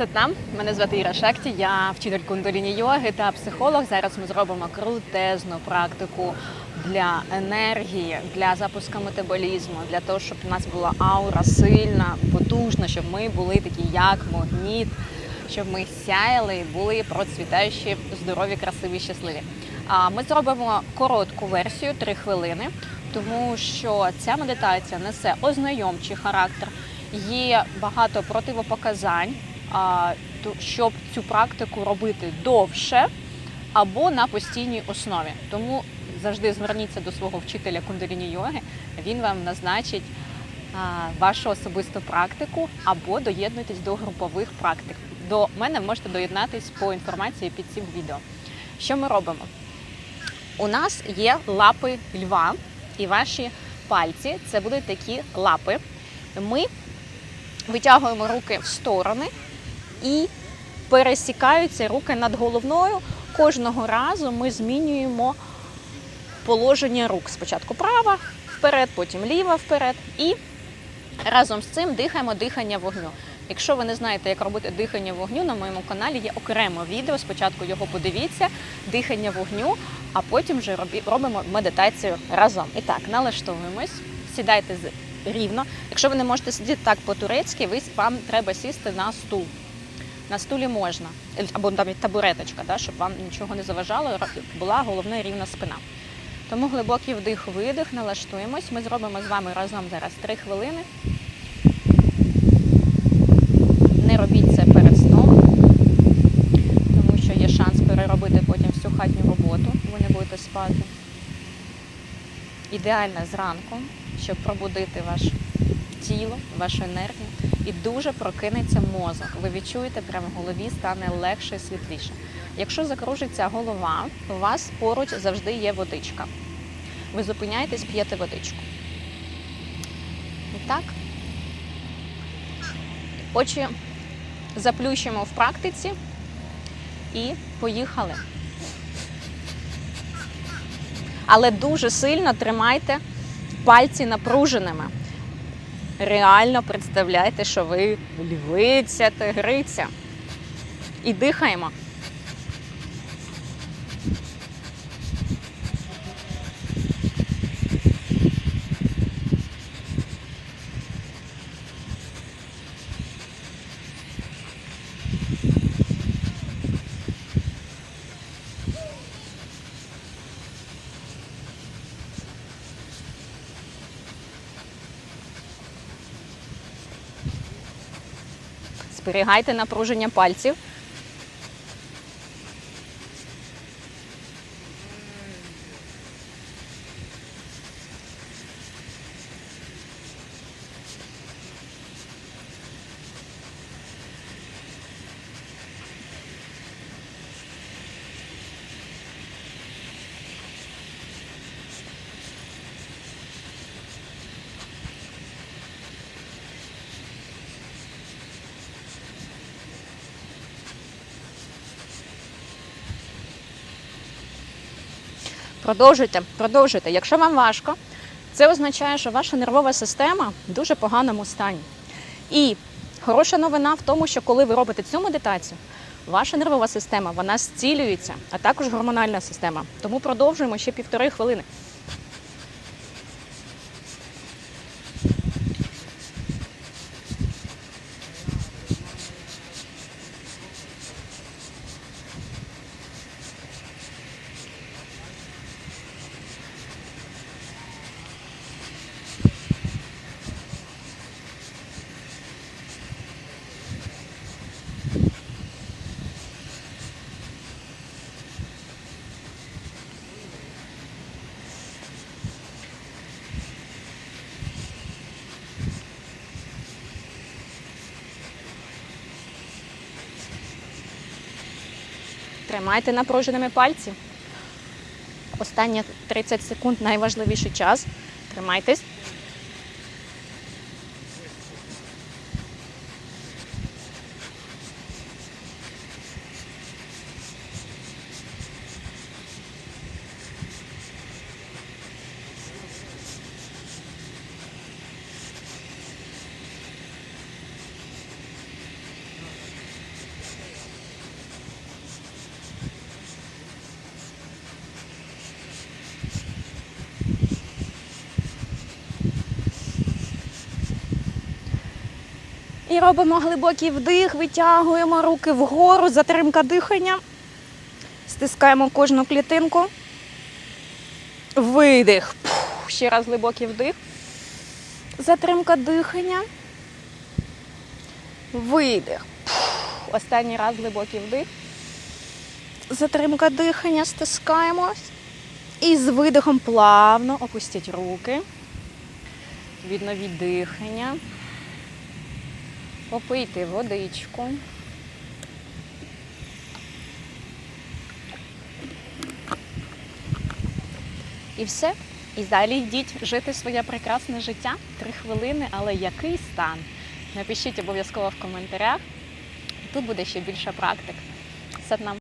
Сатнам, мене звати Іра Шекті, я вчитель кундаліні йоги та психолог. Зараз ми зробимо крутезну практику для енергії, для запуску метаболізму, для того, щоб у нас була аура сильна, потужна, щоб ми були такі, як магніт, щоб ми сяяли і були процвітаючі, здорові, красиві, щасливі. А ми зробимо коротку версію 3 хвилини, тому що ця медитація несе ознайомчий характер. Є багато противопоказань, щоб цю практику робити довше або на постійній основі. Тому завжди зверніться до свого вчителя кундаліні йоги. Він вам назначить вашу особисту практику або доєднуйтесь до групових практик. До мене можете доєднатись по інформації під цим відео. Що ми робимо? У нас є лапи льва, і ваші пальці це будуть такі лапи. Ми витягуємо руки в сторони і пересікаються руки над головною. Кожного разу ми змінюємо положення рук. Спочатку права вперед, потім ліва вперед. І разом з цим дихаємо дихання вогню. Якщо ви не знаєте, як робити дихання вогню, на моєму каналі є окреме відео. Спочатку його подивіться, дихання вогню, а потім вже робимо медитацію разом. І так, налаштовуємось, сідайте рівно. Якщо ви не можете сидіти так по-турецьки, ви, вам треба сісти на стул. На стулі можна, Е, або там табуреточка, да, щоб вам нічого не заважало, була головна рівна спина. Тому глибокий вдих, видих, налаштуємось. Ми зробимо з вами разом зараз 3 хвилини. Не робіть це перед сном, тому що є шанс переробити потім всю хатню роботу, ви не будете спати. Ідеально зранку, щоб пробудити ваше тіло, вашу енергію, і дуже прокинеться мозок. Ви відчуєте, прямо в голові стане легше і світліше. Якщо закружиться голова, у вас поруч завжди є водичка. Ви зупиняєтесь, п'єте водичку. Так. Очі заплющимо в практиці і поїхали. Але дуже сильно тримайте пальці напруженими. Реально представляйте, що ви львиця, тигриця. І дихаємо. Зберігайте напруження пальців. Продовжуйте, продовжуйте. Якщо вам важко, це означає, що ваша нервова система в дуже поганому стані. І хороша новина в тому, що коли ви робите цю медитацію, ваша нервова система вона зцілюється, а також гормональна система. Тому продовжуємо ще півтори хвилини. Тримайте напруженими пальці. Останні 30 секунд найважливіший час. Тримайтесь. Робимо глибокий вдих, витягуємо руки вгору, затримка дихання. Стискаємо кожну клітинку. Видих. Пух. Ще раз глибокий вдих. Затримка дихання. Видих. Пух. Останній раз глибокий вдих. Затримка дихання, стискаємось. І з видихом плавно опустіть руки. Відновіть дихання. Попийте водичку. І все. І далі йдіть жити своє прекрасне життя. Три хвилини, але який стан? Напишіть обов'язково в коментарях. Тут буде ще більше практик. Саднам.